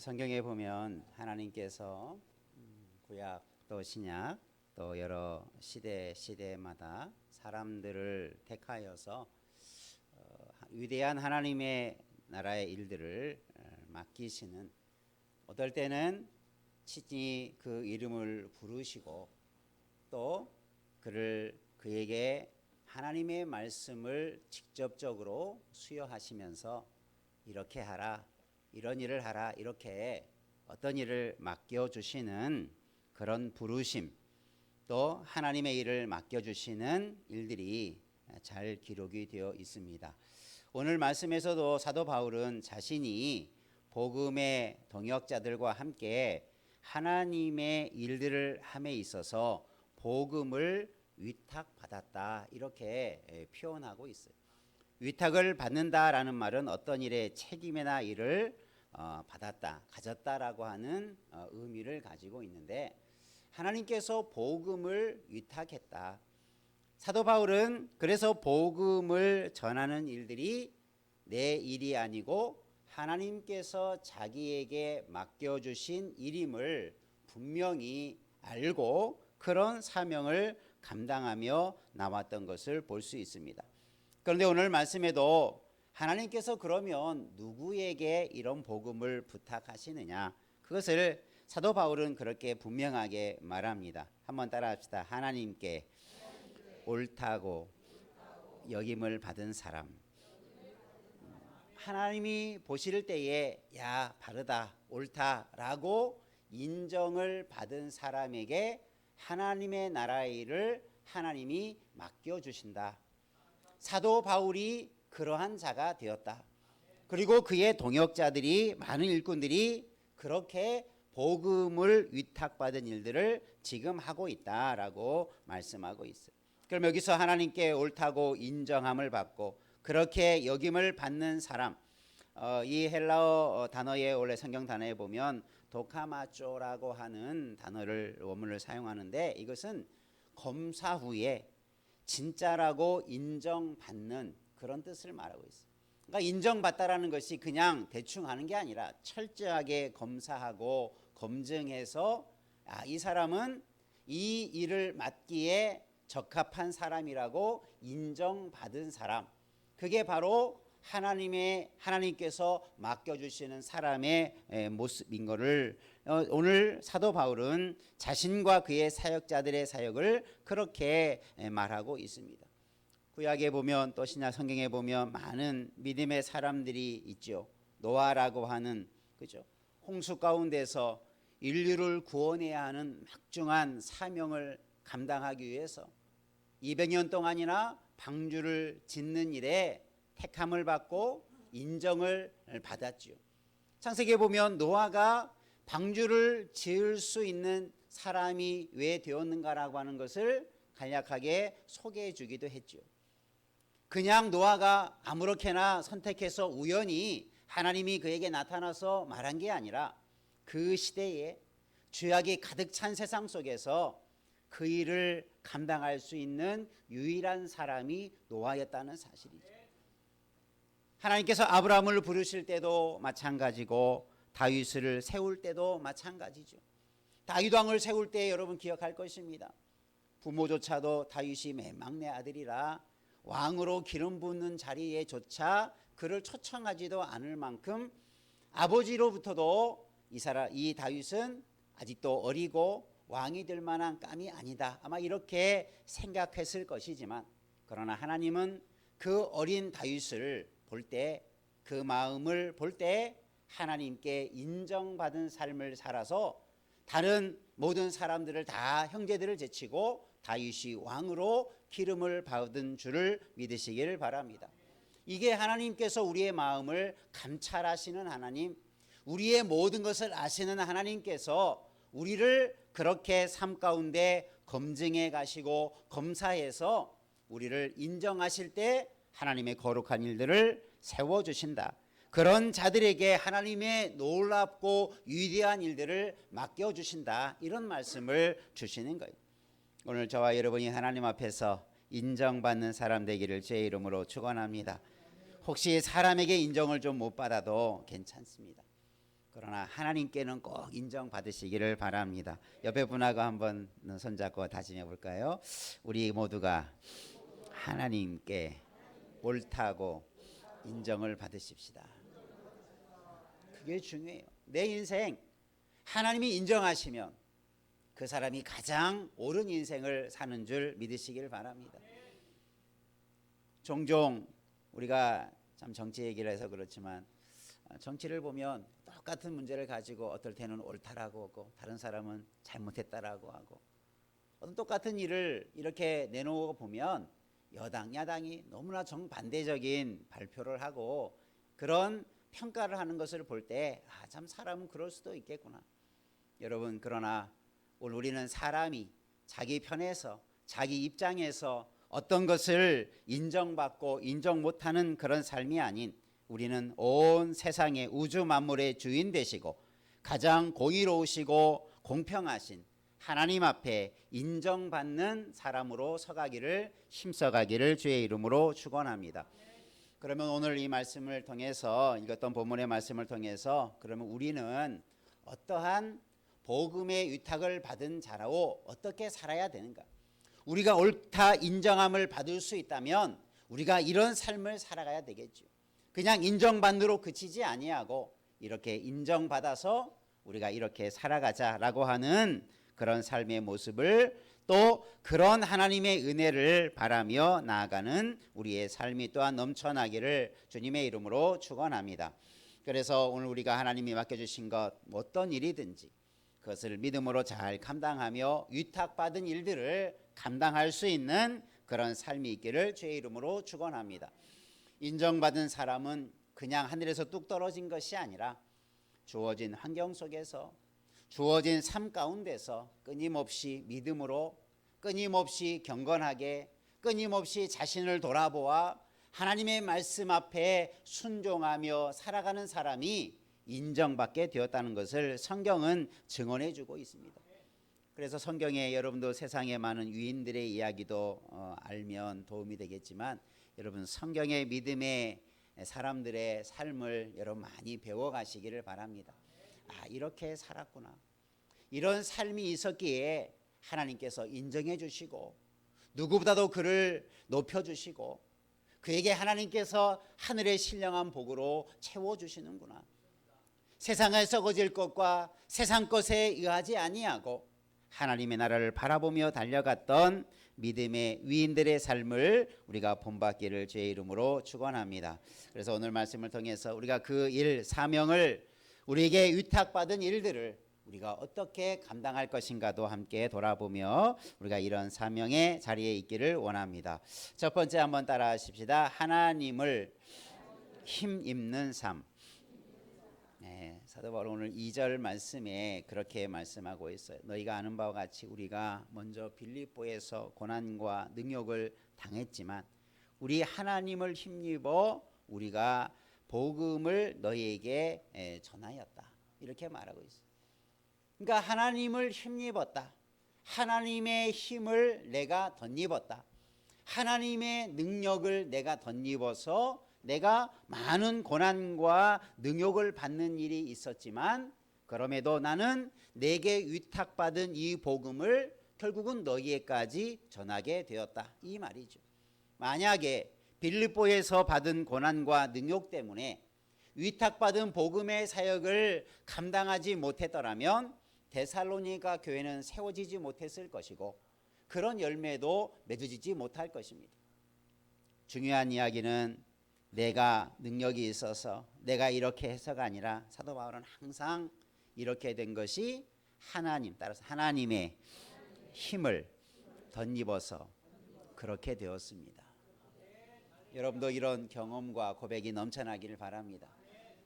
성경에 보면 하나님께서 음, 구약 또 신약 또 여러 시대 시대마다 사람들을 택하여서 어, 위대한 하나님의 나라의 일들을 어, 맡기시는 어떨 때는 친히 그 이름을 부르시고 또 그를 그에게 하나님의 말씀을 직접적으로 수여하시면서 이렇게 하라 이런 일을 하라 이렇게 어떤 일을 맡겨 주시는 그런 부르심 또 하나님의 일을 맡겨 주시는 일들이 잘 기록이 되어 있습니다. 오늘 말씀에서도 사도 바울은 자신이 복음의 동역자들과 함께 하나님의 일들을 함에 있어서 복음을 위탁받았다 이렇게 표현하고 있어요. 위탁을 받는다라는 말은 어떤 일의 책임이나 일을 어, 받았다, 가졌다라고 하는 어, 의미를 가지고 있는데 하나님께서 복음을 위탁했다. 사도 바울은 그래서 복음을 전하는 일들이 내 일이 아니고 하나님께서 자기에게 맡겨주신 일임을 분명히 알고 그런 사명을 감당하며 나왔던 것을 볼 수 있습니다. 그런데 오늘 말씀에도 하나님께서 그러면 누구에게 이런 복음을 부탁하시느냐? 그것을 사도 바울은 그렇게 분명하게 말합니다. 한번 따라합시다. 하나님께 옳다고 여김을 받은 사람. 하나님이 보실 때에 야 바르다 옳다라고 인정을 받은 사람에게 하나님의 나라의 일을 하나님이 맡겨 주신다. 사도 바울이 그러한 자가 되었다. 그리고 그의 동역자들이 많은 일꾼들이 그렇게 복음을 위탁받은 일들을 지금 하고 있다라고 말씀하고 있어요. 그럼 여기서 하나님께 옳다고 인정함을 받고 그렇게 여김을 받는 사람 어, 이 헬라어 단어에 원래 성경 단어에 보면 도카마쪼라고 하는 단어를 원문을 사용하는데 이것은 검사 후에 진짜라고 인정받는 그런 뜻을 말하고 있어요. 그러니까 인정받다라는 것이 그냥 대충 하는 게 아니라 철저하게 검사하고 검증해서 아, 이 사람은 이 일을 맡기에 적합한 사람이라고 인정받은 사람. 그게 바로 하나님의 하나님께서 맡겨 주시는 사람의 모습인 것을 어, 오늘 사도 바울은 자신과 그의 사역자들의 사역을 그렇게 말하고 있습니다. 구약에 보면 또 신약 성경에 보면 많은 믿음의 사람들이 있죠. 노아라고 하는 그죠? 홍수 가운데서 인류를 구원해야 하는 막중한 사명을 감당하기 위해서 200년 동안이나 방주를 짓는 일에 택함을 받고 인정을 받았지요. 창세기에 보면 노아가 방주를 지을 수 있는 사람이 왜 되었는가라고 하는 것을 간략하게 소개해 주기도 했죠. 그냥 노아가 아무렇게나 선택해서 우연히 하나님이 그에게 나타나서 말한 게 아니라 그 시대에 죄악이 가득 찬 세상 속에서 그 일을 감당할 수 있는 유일한 사람이 노아였다는 사실이죠. 하나님께서 아브라함을 부르실 때도 마찬가지고 다윗을 세울 때도 마찬가지죠. 다윗 왕을 세울 때 여러분 기억할 것입니다. 부모조차도 다윗이 맨 막내 아들이라 왕으로 기름 붓는 자리에조차 그를 초청하지도 않을 만큼 아버지로부터도 이 사람 이 다윗은 아직도 어리고 왕이 될 만한 감이 아니다. 아마 이렇게 생각했을 것이지만 그러나 하나님은 그 어린 다윗을 볼 때 그 마음을 볼 때 하나님께 인정받은 삶을 살아서 다른 모든 사람들을 다 형제들을 제치고 다윗이 왕으로 기름을 받은 줄을 믿으시기를 바랍니다. 이게 하나님께서 우리의 마음을 감찰하시는 하나님, 우리의 모든 것을 아시는 하나님께서 우리를 그렇게 삶 가운데 검증해 가시고 검사해서 우리를 인정하실 때 하나님의 거룩한 일들을 세워 주신다. 그런 자들에게 하나님의 놀랍고 위대한 일들을 맡겨 주신다. 이런 말씀을 주시는 거예요. 오늘 저와 여러분이 하나님 앞에서 인정받는 사람 되기를 제 이름으로 축원합니다. 혹시 사람에게 인정을 좀 못 받아도 괜찮습니다. 그러나 하나님께는 꼭 인정받으시기를 바랍니다. 옆에 분하고 한번 손잡고 다짐해 볼까요? 우리 모두가 하나님께 옳다고 인정을 받으십시다. 그게 중요해요. 내 인생 하나님이 인정하시면 그 사람이 가장 옳은 인생을 사는 줄 믿으시길 바랍니다. 종종 우리가 참 정치 얘기를 해서 그렇지만 어, 정치를 보면 똑같은 문제를 가지고 어떨 때는 옳다라고 하고 다른 사람은 잘못했다라고 하고 어떤 똑같은 일을 이렇게 내놓고 보면 여당 야당이 너무나 정반대적인 발표를 하고 그런 평가를 하는 것을 볼 때 아 참 사람은 그럴 수도 있겠구나. 여러분 그러나 오늘 우리는 사람이 자기 편에서 자기 입장에서 어떤 것을 인정받고 인정 못하는 그런 삶이 아닌 우리는 온 세상의 우주 만물의 주인 되시고 가장 공의로우시고 공평하신 하나님 앞에 인정받는 사람으로 서가기를 힘써가기를 주의 이름으로 축원합니다. 그러면 오늘 이 말씀을 통해서 읽었던 본문의 말씀을 통해서 그러면 우리는 어떠한 복음의 위탁을 받은 자라고 어떻게 살아야 되는가? 우리가 옳다 인정함을 받을 수 있다면 우리가 이런 삶을 살아가야 되겠죠. 그냥 인정받으로 그치지 아니하고 이렇게 인정받아서 우리가 이렇게 살아가자라고 하는 그런 삶의 모습을 또 그런 하나님의 은혜를 바라며 나아가는 우리의 삶이 또한 넘쳐나기를 주님의 이름으로 축원합니다. 그래서 오늘 우리가 하나님이 맡겨주신 것 어떤 일이든지 그것을 믿음으로 잘 감당하며 위탁받은 일들을 감당할 수 있는 그런 삶이 있기를 주의 이름으로 축원합니다. 인정받은 사람은 그냥 하늘에서 뚝 떨어진 것이 아니라 주어진 환경 속에서 주어진 삶 가운데서 끊임없이 믿음으로 끊임없이 경건하게 끊임없이 자신을 돌아보아 하나님의 말씀 앞에 순종하며 살아가는 사람이 인정받게 되었다는 것을 성경은 증언해 주고 있습니다. 그래서 성경에 여러분도 세상의 많은 유인들의 이야기도 어, 알면 도움이 되겠지만 여러분 성경의 믿음의 사람들의 삶을 여러분 많이 배워 가시기를 바랍니다. 아, 이렇게 살았구나. 이런 삶이 있었기에 하나님께서 인정해 주시고 누구보다도 그를 높여 주시고 그에게 하나님께서 하늘의 신령한 복으로 채워 주시는구나. 세상에 썩어질 것과 세상 것에 의하지 아니하고 하나님의 나라를 바라보며 달려갔던 믿음의 위인들의 삶을 우리가 본받기를 주의 이름으로 축원합니다. 그래서 오늘 말씀을 통해서 우리가 그 일 사명을 우리에게 위탁받은 일들을 우리가 어떻게 감당할 것인가도 함께 돌아보며 우리가 이런 사명의 자리에 있기를 원합니다. 첫 번째 한번 따라하십시다. 하나님을 힘 입는 삶. 네, 사도 바울 오늘 2절 말씀에 그렇게 말씀하고 있어요. 너희가 아는 바와 같이 우리가 먼저 빌립보에서 고난과 능욕을 당했지만 우리 하나님을 힘입어 우리가 복음을 너희에게 전하였다. 이렇게 말하고 있어요. 그러니까 하나님을 힘입었다. 하나님의 힘을 내가 덧입었다. 하나님의 능력을 내가 덧입어서 내가 많은 고난과 능욕을 받는 일이 있었지만 그럼에도 나는 내게 위탁받은 이 복음을 결국은 너희에까지 전하게 되었다. 이 말이죠. 만약에 빌립보에서 받은 고난과 능욕 때문에 위탁받은 복음의 사역을 감당하지 못했더라면 데살로니가 교회는 세워지지 못했을 것이고 그런 열매도 맺어지지 못할 것입니다. 중요한 이야기는 내가 능력이 있어서 내가 이렇게 해서가 아니라 사도 바울은 항상 이렇게 된 것이 하나님 따라서 하나님의 힘을 덧입어서 그렇게 되었습니다. 여러분도 이런 경험과 고백이 넘쳐나기를 바랍니다.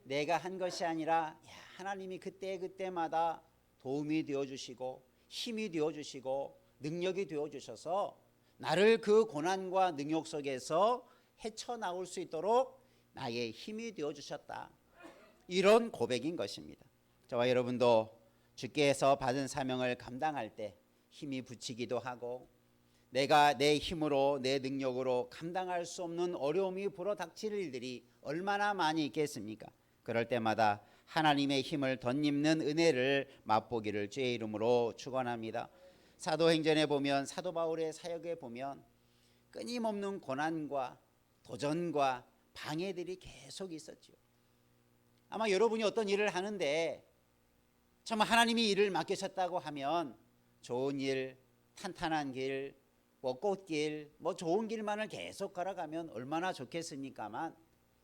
내가 한 것이 아니라 하나님이 그때 그때마다 도움이 되어 주시고 힘이 되어 주시고 능력이 되어 주셔서 나를 그 고난과 능욕 속에서 헤쳐나올 수 있도록 나의 힘이 되어 주셨다. 이런 고백인 것입니다. 저와 여러분도 주께서 받은 사명을 감당할 때 힘이 붙이기도 하고 내가 내 힘으로 내 능력으로 감당할 수 없는 어려움이 불어 닥칠 일들이 얼마나 많이 있겠습니까? 그럴 때마다 하나님의 힘을 덧입는 은혜를 맛보기를 주의 이름으로 축원합니다. 사도행전에 보면 사도 바울의 사역에 보면 끊임없는 고난과 도전과 방해들이 계속 있었죠. 아마 여러분이 어떤 일을 하는데 정말 하나님이 일을 맡기셨다고 하면 좋은 일, 탄탄한 길, 뭐 꽃길, 뭐 좋은 길만을 계속 걸어가면 얼마나 좋겠습니까만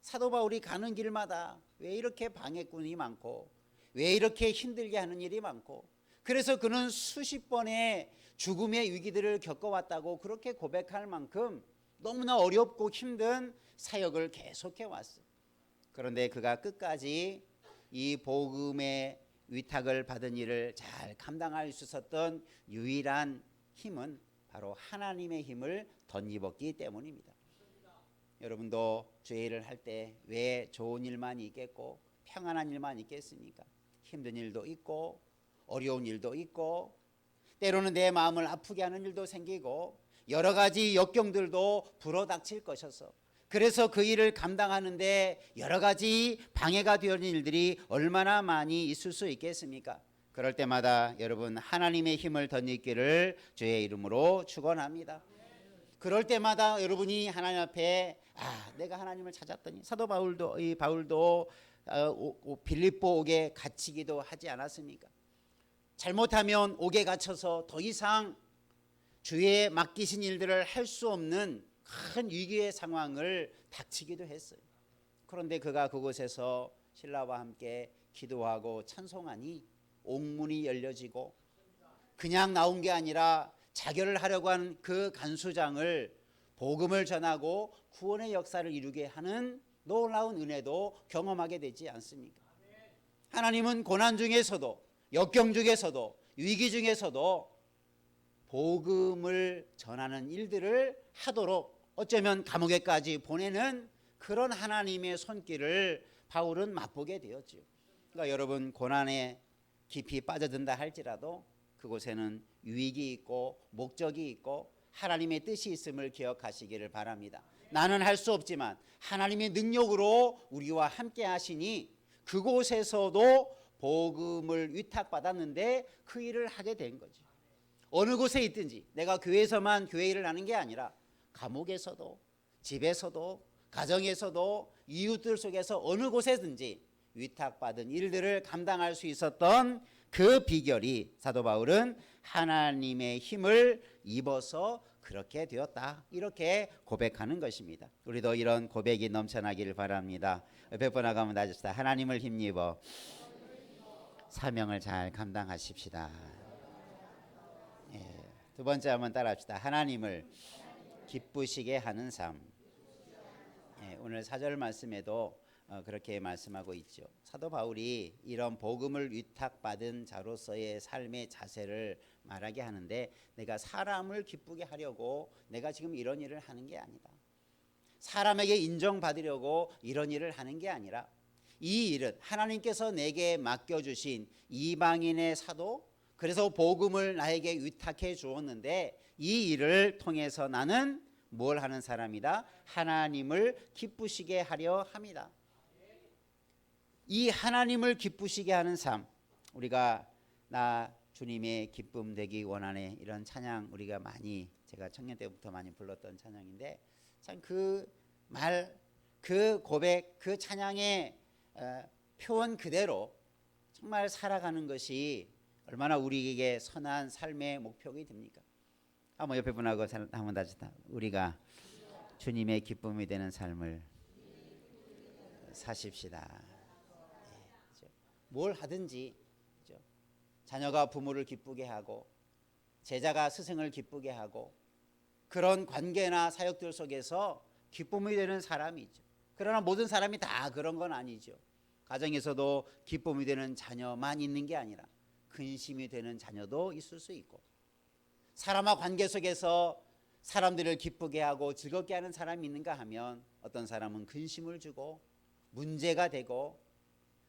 사도 바울이 가는 길마다 왜 이렇게 방해꾼이 많고 왜 이렇게 힘들게 하는 일이 많고 그래서 그는 수십 번의 죽음의 위기들을 겪어왔다고 그렇게 고백할 만큼 너무나 어렵고 힘든 사역을 계속해 왔어. 그런데 그가 끝까지 이 복음의 위탁을 받은 일을 잘 감당할 수 있었던 유일한 힘은 바로 하나님의 힘을 덧입었기 때문입니다. 여러분도 일을 할때 왜 좋은 일만 있겠고 평안한 일만 있겠습니까? 힘든 일도 있고 어려운 일도 있고 때로는 내 마음을 아프게 하는 일도 생기고 여러 가지 역경들도 불어닥칠 것이어서 그래서 그 일을 감당하는데 여러 가지 방해가 되는 일들이 얼마나 많이 있을 수 있겠습니까? 그럴 때마다 여러분 하나님의 힘을 덧입기를 주의 이름으로 축원합니다. 그럴 때마다 여러분이 하나님 앞에 아 내가 하나님을 찾았더니 사도 바울도 이 바울도 어, 빌립보 옥에 갇히기도 하지 않았습니까? 잘못하면 옥에 갇혀서 더 이상 주의 맡기신 일들을 할 수 없는 큰 위기의 상황을 닥치기도 했어요. 그런데 그가 그곳에서 신라와 함께 기도하고 찬송하니 옥문이 열려지고 그냥 나온 게 아니라 자결을 하려고 하는 그 간수장을 복음을 전하고 구원의 역사를 이루게 하는 놀라운 은혜도 경험하게 되지 않습니까? 하나님은 고난 중에서도 역경 중에서도 위기 중에서도 복음을 전하는 일들을 하도록 어쩌면 감옥에까지 보내는 그런 하나님의 손길을 바울은 맛보게 되었죠. 그러니까 여러분 고난에 깊이 빠져든다 할지라도 그곳에는 유익이 있고 목적이 있고 하나님의 뜻이 있음을 기억하시기를 바랍니다. 나는 할 수 없지만 하나님의 능력으로 우리와 함께 하시니 그곳에서도 복음을 위탁받았는데 그 일을 하게 된 거죠. 어느 곳에 있든지 내가 교회에서만 교회 일을 하는 게 아니라 감옥에서도 집에서도 가정에서도 이웃들 속에서 어느 곳에든지 위탁받은 일들을 감당할 수 있었던 그 비결이 사도 바울은 하나님의 힘을 입어서 그렇게 되었다. 이렇게 고백하는 것입니다. 우리도 이런 고백이 넘쳐나기를 바랍니다. 옆에 번 나가면 나줍시다. 하나님을 힘입어 사명을 잘 감당하십시다. 예, 두 번째 한번 따라합시다. 하나님을 기쁘시게 하는 삶. 예, 오늘 사절 말씀에도 어, 그렇게 말씀하고 있죠. 사도 바울이 이런 복음을 위탁받은 자로서의 삶의 자세를 말하게 하는데 내가 사람을 기쁘게 하려고 내가 지금 이런 일을 하는 게 아니다. 사람에게 인정받으려고 이런 일을 하는 게 아니라 이 일은 하나님께서 내게 맡겨주신 이방인의 사도 그래서 복음을 나에게 위탁해 주었는데 이 일을 통해서 나는 뭘 하는 사람이다? 하나님을 기쁘시게 하려 합니다. 이 하나님을 기쁘시게 하는 삶 우리가 나 주님의 기쁨 되기 원하네 이런 찬양 우리가 많이 제가 청년 때부터 많이 불렀던 찬양인데 참 그 말 그 고백 그 찬양의 어, 표현 그대로 정말 살아가는 것이 얼마나 우리에게 선한 삶의 목표가 됩니까? 한번 옆에 분하고 살- 한번 다시 다 우리가 주님의 기쁨이 되는 삶을 사십시다. 뭘 하든지 그죠? 자녀가 부모를 기쁘게 하고 제자가 스승을 기쁘게 하고 그런 관계나 사역들 속에서 기쁨이 되는 사람이 있죠. 그러나 모든 사람이 다 그런 건 아니죠. 가정에서도 기쁨이 되는 자녀만 있는 게 아니라 근심이 되는 자녀도 있을 수 있고 사람과 관계 속에서 사람들을 기쁘게 하고 즐겁게 하는 사람이 있는가 하면 어떤 사람은 근심을 주고 문제가 되고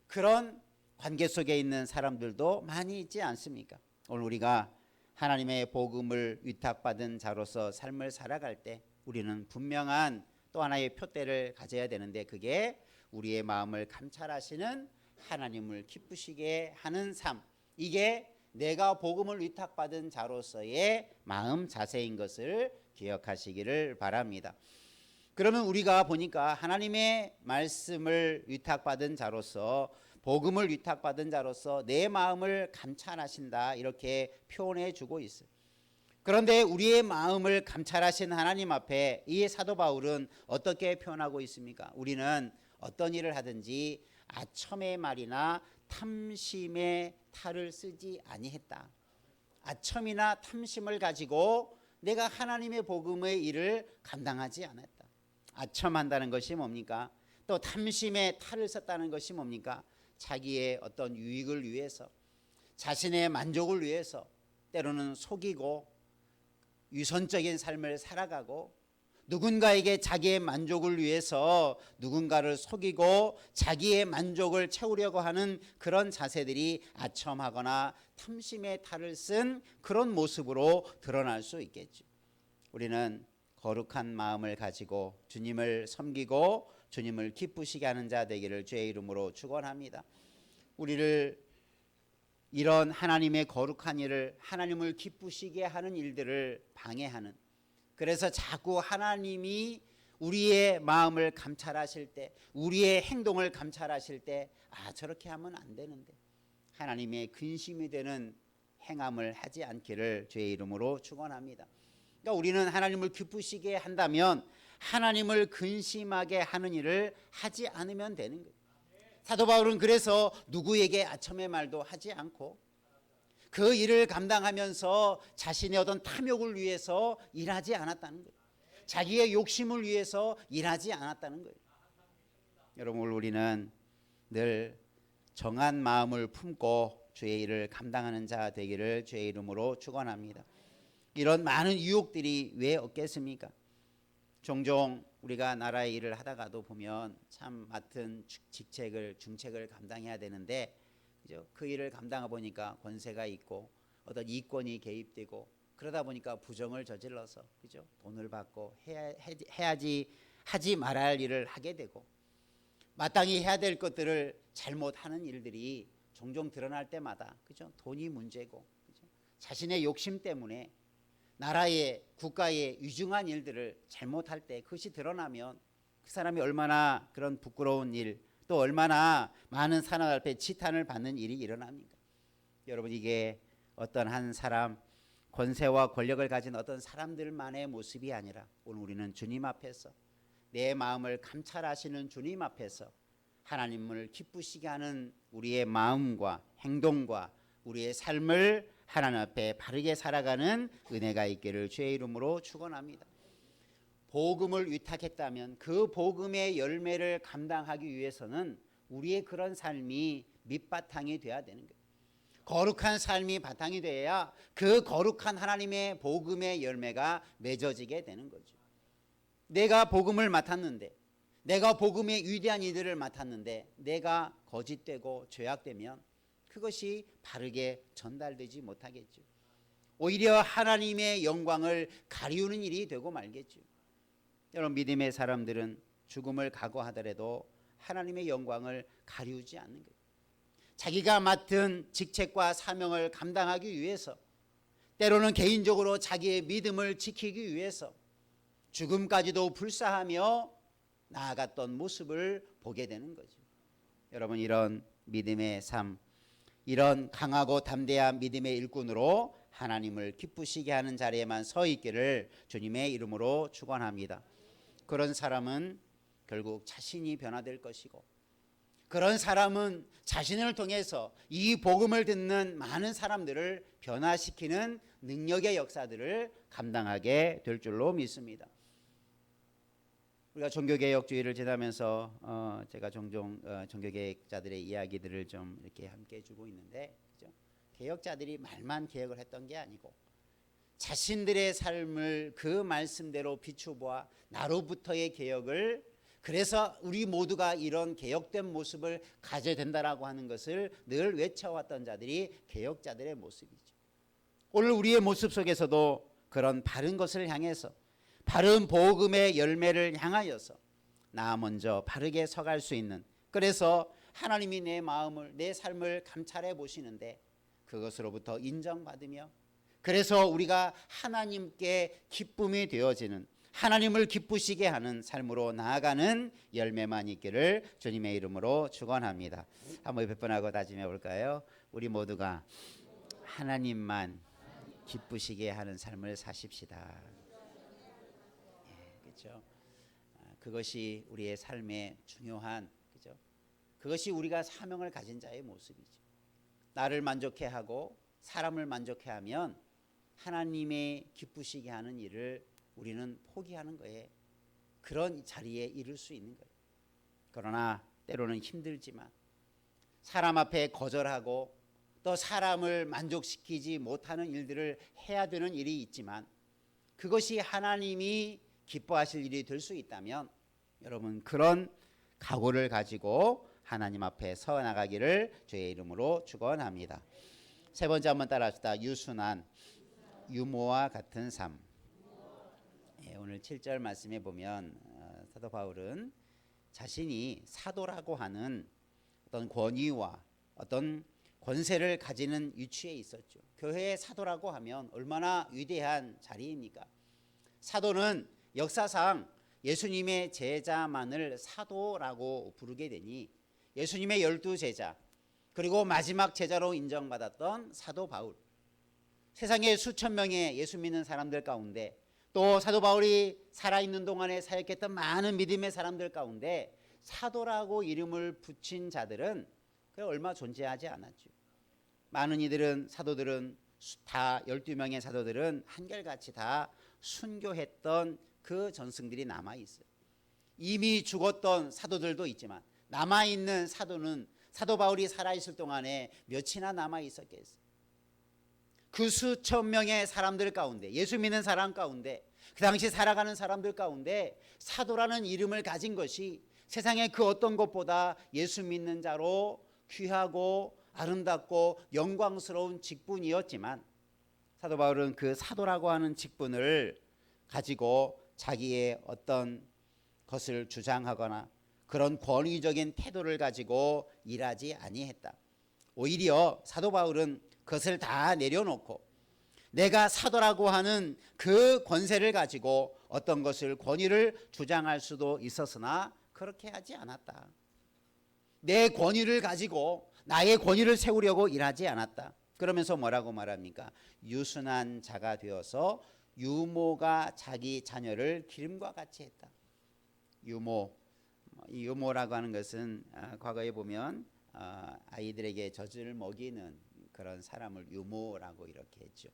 그런 관계 속에 있는 사람들도 많이 있지 않습니까? 오늘 우리가 하나님의 복음을 위탁받은 자로서 삶을 살아갈 때 우리는 분명한 또 하나의 표대를 가져야 되는데 그게 우리의 마음을 감찰하시는 하나님을 기쁘시게 하는 삶. 이게 내가 복음을 위탁받은 자로서의 마음 자세인 것을 기억하시기를 바랍니다. 그러면 우리가 보니까 하나님의 말씀을 위탁받은 자로서 복음을 위탁받은 자로서 내 마음을 감찰하신다 이렇게 표현해 주고 있어요. 그런데 우리의 마음을 감찰하신 하나님 앞에 이 사도 바울은 어떻게 표현하고 있습니까? 우리는 어떤 일을 하든지 아첨의 말이나 탐심의 탈을 쓰지 아니했다. 아첨이나 탐심을 가지고 내가 하나님의 복음의 일을 감당하지 않았다. 아첨한다는 것이 뭡니까? 또 탐심의 탈을 썼다는 것이 뭡니까? 자기의 어떤 유익을 위해서 자신의 만족을 위해서 때로는 속이고 유선적인 삶을 살아가고 누군가에게 자기의 만족을 위해서 누군가를 속이고 자기의 만족을 채우려고 하는 그런 자세들이 아첨하거나 탐심의 탈을 쓴 그런 모습으로 드러날 수 있겠죠. 우리는 거룩한 마음을 가지고 주님을 섬기고 주님을 기쁘시게 하는 자 되기를 주의 이름으로 축원합니다. 우리를 이런 하나님의 거룩한 일을 하나님을 기쁘시게 하는 일들을 방해하는 그래서 자꾸 하나님이 우리의 마음을 감찰하실 때 우리의 행동을 감찰하실 때 아 저렇게 하면 안 되는데 하나님의 근심이 되는 행함을 하지 않기를 주의 이름으로 축원합니다. 그러니까 우리는 하나님을 기쁘시게 한다면 하나님을 근심하게 하는 일을 하지 않으면 되는 거예요. 사도 바울은 그래서 누구에게 아첨의 말도 하지 않고 그 일을 감당하면서 자신의 어떤 탐욕을 위해서 일하지 않았다는 거예요. 자기의 욕심을 위해서 일하지 않았다는 거예요. 여러분 우리는 늘 정한 마음을 품고 주의 일을 감당하는 자 되기를 주의 이름으로 축원합니다. 이런 많은 유혹들이 왜 없겠습니까? 종종 우리가 나라의 일을 하다가도 보면 참 맡은 직책을 중책을 감당해야 되는데 그죠? 그 일을 감당하 보니까 권세가 있고 어떤 이권이 개입되고 그러다 보니까 부정을 저질러서 그죠? 돈을 받고 해야, 해야지 하지 말아야 할 일을 하게 되고 마땅히 해야 될 것들을 잘못하는 일들이 종종 드러날 때마다 그죠? 돈이 문제고 그죠? 자신의 욕심 때문에 나라의 국가의 유중한 일들을 잘못할 때 그것이 드러나면 그 사람이 얼마나 그런 부끄러운 일 또 얼마나 많은 사람 앞에 치탄을 받는 일이 일어납니까? 여러분 이게 어떤 한 사람 권세와 권력을 가진 어떤 사람들만의 모습이 아니라 오늘 우리는 주님 앞에서 내 마음을 감찰하시는 주님 앞에서 하나님을 기쁘시게 하는 우리의 마음과 행동과 우리의 삶을 하나님 앞에 바르게 살아가는 은혜가 있기를 주의 이름으로 축원합니다. 복음을 위탁했다면 그 복음의 열매를 감당하기 위해서는 우리의 그런 삶이 밑바탕이 돼야 되는 거예요. 거룩한 삶이 바탕이 돼야 그 거룩한 하나님의 복음의 열매가 맺어지게 되는 거죠. 내가 복음을 맡았는데 내가 복음의 위대한 이들을 맡았는데 내가 거짓되고 죄악되면 그것이 바르게 전달되지 못하겠죠. 오히려 하나님의 영광을 가리우는 일이 되고 말겠죠. 여러분 믿음의 사람들은 죽음을 각오하더라도 하나님의 영광을 가리우지 않는 거예요. 자기가 맡은 직책과 사명을 감당하기 위해서 때로는 개인적으로 자기의 믿음을 지키기 위해서 죽음까지도 불사하며 나아갔던 모습을 보게 되는 거죠. 여러분 이런 믿음의 삶 이런 강하고 담대한 믿음의 일꾼으로 하나님을 기쁘시게 하는 자리에만 서 있기를 주님의 이름으로 축원합니다. 그런 사람은 결국 자신이 변화될 것이고 그런 사람은 자신을 통해서 이 복음을 듣는 많은 사람들을 변화시키는 능력의 역사들을 감당하게 될 줄로 믿습니다. 우리가 종교개혁주의를 지나면서 어, 제가 종종 어, 종교개혁자들의 이야기들을 좀 이렇게 함께 해주고 있는데 그죠? 개혁자들이 말만 개혁을 했던 게 아니고 자신들의 삶을 그 말씀대로 비추보아 나로부터의 개혁을 그래서 우리 모두가 이런 개혁된 모습을 가져야 된다라고 하는 것을 늘 외쳐왔던 자들이 개혁자들의 모습이죠. 오늘 우리의 모습 속에서도 그런 바른 것을 향해서 바른 복음의 열매를 향하여서 나 먼저 바르게 서갈 수 있는 그래서 하나님이 내 마음을 내 삶을 감찰해 보시는데 그것으로부터 인정받으며 그래서 우리가 하나님께 기쁨이 되어지는 하나님을 기쁘시게 하는 삶으로 나아가는 열매만 있기를 주님의 이름으로 축원합니다. 한번 몇번 하고 다짐해 볼까요? 우리 모두가 하나님만 기쁘시게 하는 삶을 사십시다. 예, 그렇죠. 아, 그것이 우리의 삶의 중요한 그죠. 그것이 우리가 사명을 가진 자의 모습이죠. 나를 만족해 하고 사람을 만족해 하면 하나님의 기쁘시게 하는 일을 우리는 포기하는 거예요. 그런 자리에 이를 수 있는 거예요. 그러나 때로는 힘들지만 사람 앞에 거절하고 또 사람을 만족시키지 못하는 일들을 해야 되는 일이 있지만 그것이 하나님이 기뻐하실 일이 될 수 있다면 여러분 그런 각오를 가지고 하나님 앞에 서 나가기를 주의 이름으로 축원합니다. 세 번째 한번 따라합시다. 유순한 유모와 같은 삶. 예, 오늘 7절 말씀에 보면 어, 사도 바울은 자신이 사도라고 하는 어떤 권위와 어떤 권세를 가지는 위치에 있었죠. 교회의 사도라고 하면 얼마나 위대한 자리입니까? 사도는 역사상 예수님의 제자만을 사도라고 부르게 되니 예수님의 열두 제자 그리고 마지막 제자로 인정받았던 사도 바울 세상에 수천 명의 예수 믿는 사람들 가운데 또 사도 바울이 살아있는 동안에 사역했던 많은 믿음의 사람들 가운데 사도라고 이름을 붙인 자들은 그 얼마 존재하지 않았죠. 많은 이들은 사도들은 다 12명의 사도들은 한결같이 다 순교했던 그 전승들이 남아 있어요. 이미 죽었던 사도들도 있지만 남아 있는 사도는 사도 바울이 살아 있을 동안에 몇이나 남아 있었겠어요. 그 수천 명의 사람들 가운데 예수 믿는 사람 가운데 그 당시 살아가는 사람들 가운데 사도라는 이름을 가진 것이 세상의 그 어떤 것보다 예수 믿는 자로 귀하고 아름답고 영광스러운 직분이었지만 사도 바울은 그 사도라고 하는 직분을 가지고 자기의 어떤 것을 주장하거나 그런 권위적인 태도를 가지고 일하지 아니했다. 오히려 사도 바울은 그것을 다 내려놓고 내가 사도라고 하는 그 권세를 가지고 어떤 것을 권위를 주장할 수도 있었으나 그렇게 하지 않았다. 내 권위를 가지고 나의 권위를 세우려고 일하지 않았다. 그러면서 뭐라고 말합니까? 유순한 자가 되어서 유모가 자기 자녀를 기름과 같이 했다. 유모, 이 유모라고 하는 것은 아, 과거에 보면 아, 아이들에게 젖을 먹이는 그런 사람을 유모라고 이렇게 했죠.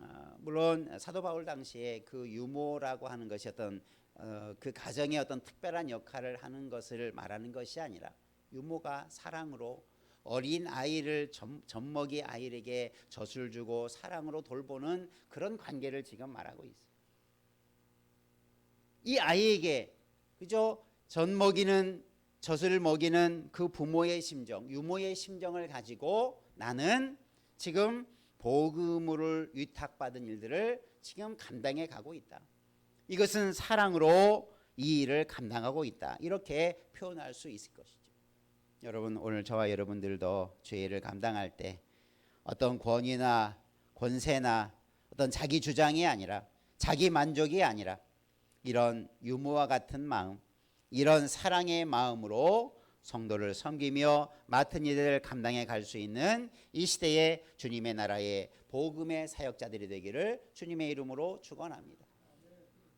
아, 물론 사도 바울 당시에 그 유모라고 하는 것이 어떤 어, 그 가정의 어떤 특별한 역할을 하는 것을 말하는 것이 아니라 유모가 사랑으로 어린 아이를 젖, 젖먹이 아이에게 젖을 주고 사랑으로 돌보는 그런 관계를 지금 말하고 있어요. 이 아이에게 그죠? 젖 먹이는 젖을 먹이는 그 부모의 심정, 유모의 심정을 가지고 나는 지금 복음을 위탁받은 일들을 지금 감당해 가고 있다. 이것은 사랑으로 이 일을 감당하고 있다. 이렇게 표현할 수 있을 것이죠. 여러분 오늘 저와 여러분들도 죄를 감당할 때 어떤 권위나 권세나 어떤 자기 주장이 아니라 자기 만족이 아니라 이런 유모와 같은 마음, 이런 사랑의 마음으로 성도를 섬기며 맡은 일을 감당해 갈 수 있는 이 시대의 주님의 나라의 복음의 사역자들이 되기를 주님의 이름으로 축원합니다.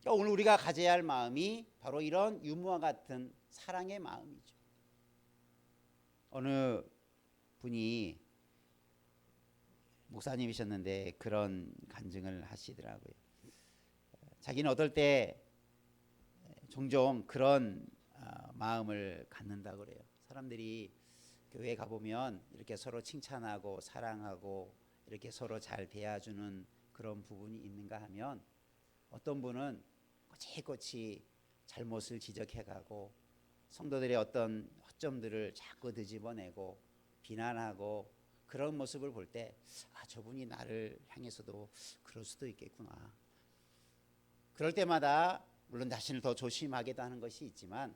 그러니까 오늘 우리가 가져야 할 마음이 바로 이런 유모와 같은 사랑의 마음이죠. 어느 분이 목사님이셨는데 그런 간증을 하시더라고요. 자기는 어떨 때 종종 그런 어, 마음을 갖는다 그래요. 사람들이 교회 가 보면 이렇게 서로 칭찬하고 사랑하고 이렇게 서로 잘 대해주는 그런 부분이 있는가 하면 어떤 분은 꼬치꼬치 잘못을 지적해가고 성도들의 어떤 허점들을 자꾸 뒤집어내고 비난하고 그런 모습을 볼 때 아 저분이 나를 향해서도 그럴 수도 있겠구나. 그럴 때마다 물론 자신을 더 조심하게도 하는 것이 있지만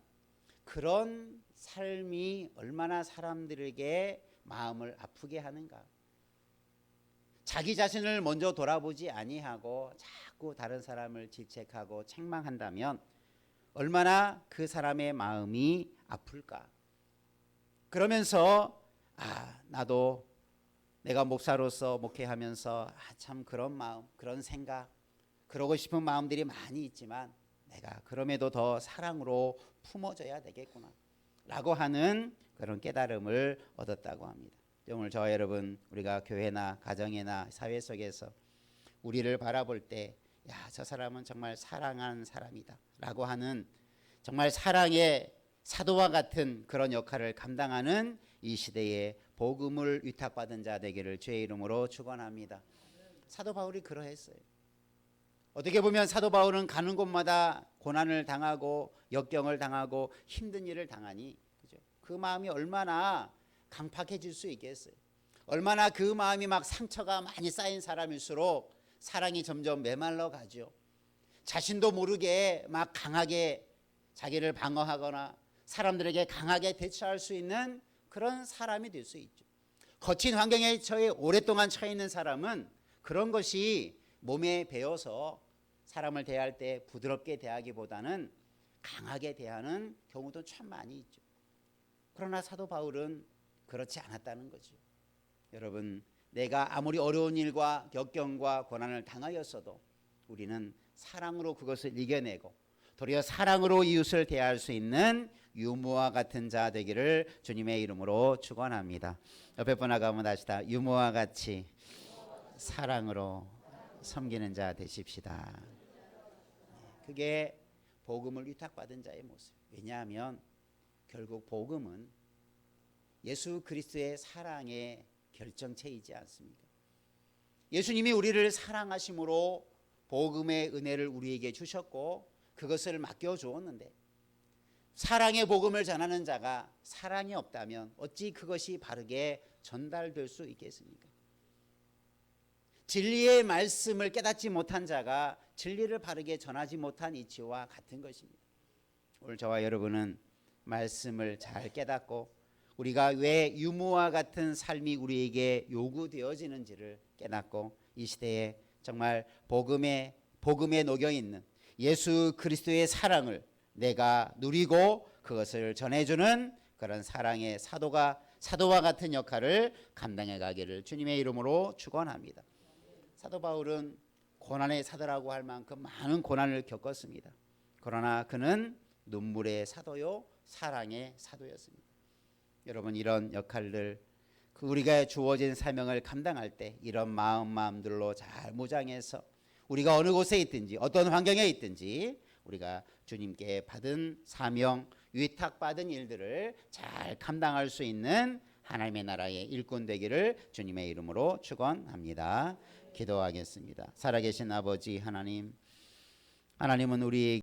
그런 삶이 얼마나 사람들에게 마음을 아프게 하는가. 자기 자신을 먼저 돌아보지 아니하고 자꾸 다른 사람을 질책하고 책망한다면 얼마나 그 사람의 마음이 아플까. 그러면서 아 나도 내가 목사로서 목회하면서 아, 참 그런 마음, 그런 생각, 그러고 싶은 마음들이 많이 있지만 내가 그럼에도 더 사랑으로 품어줘야 되겠구나. 라고 하는 그런 깨달음을 얻었다고 합니다. 오늘 저와 여러분 우리가 교회나 가정이나 사회 속에서 우리를 바라볼 때 야, 저 사람은 정말 사랑하는 사람이다. 라고 하는 정말 사랑의 사도와 같은 그런 역할을 감당하는 이 시대에 복음을 위탁받은 자 되기를 주의 이름으로 축원합니다. 사도 바울이 그러했어요. 어떻게 보면 사도 바울은 가는 곳마다 고난을 당하고 역경을 당하고 힘든 일을 당하니 그죠? 그 마음이 얼마나 강팍해질 수 있겠어요. 얼마나 그 마음이 막 상처가 많이 쌓인 사람일수록 사랑이 점점 메말라 가죠. 자신도 모르게 막 강하게 자기를 방어하거나 사람들에게 강하게 대처할 수 있는 그런 사람이 될 수 있죠. 거친 환경에 처해 오랫동안 처해 있는 사람은 그런 것이 몸에 배어서 사람을 대할 때 부드럽게 대하기보다는 강하게 대하는 경우도 참 많이 있죠. 그러나 사도 바울은 그렇지 않았다는 거죠. 여러분, 내가 아무리 어려운 일과 역경과 고난을 당하였어도 우리는 사랑으로 그것을 이겨내고 도리어 사랑으로 이웃을 대할 수 있는 유모와 같은 자 되기를 주님의 이름으로 축원합니다. 옆에 분 아가면 다시다 유모와 같이 사랑으로 섬기는 자 되십시다. 그게 복음을 위탁받은 자의 모습. 왜냐하면 결국 복음은 예수 그리스도의 사랑의 결정체이지 않습니까? 예수님이 우리를 사랑하심으로 복음의 은혜를 우리에게 주셨고 그것을 맡겨 주었는데 사랑의 복음을 전하는 자가 사랑이 없다면 어찌 그것이 바르게 전달될 수 있겠습니까? 진리의 말씀을 깨닫지 못한 자가 진리를 바르게 전하지 못한 이치와 같은 것입니다. 오늘 저와 여러분은 말씀을 잘 깨닫고 우리가 왜 유무와 같은 삶이 우리에게 요구되어지는지를 깨닫고 이 시대에 정말 복음에 복음에 녹여 있는 예수 그리스도의 사랑을 내가 누리고 그것을 전해주는 그런 사랑의 사도가 사도와 같은 역할을 감당해 가기를 주님의 이름으로 축원합니다. 사도 바울은 고난의 사도라고 할 만큼 많은 고난을 겪었습니다. 그러나 그는 눈물의 사도요 사랑의 사도였습니다. 여러분 이런 역할들 그 우리가 주어진 사명을 감당할 때 이런 마음 마음들로 잘 무장해서 우리가 어느 곳에 있든지 어떤 환경에 있든지 우리가 주님께 받은 사명 위탁받은 일들을 잘 감당할 수 있는 하나님의 나라의 일꾼 되기를 주님의 이름으로 축원합니다. 기도하겠습니다. 살아계신 아버지 하나님 하나님은 우리에게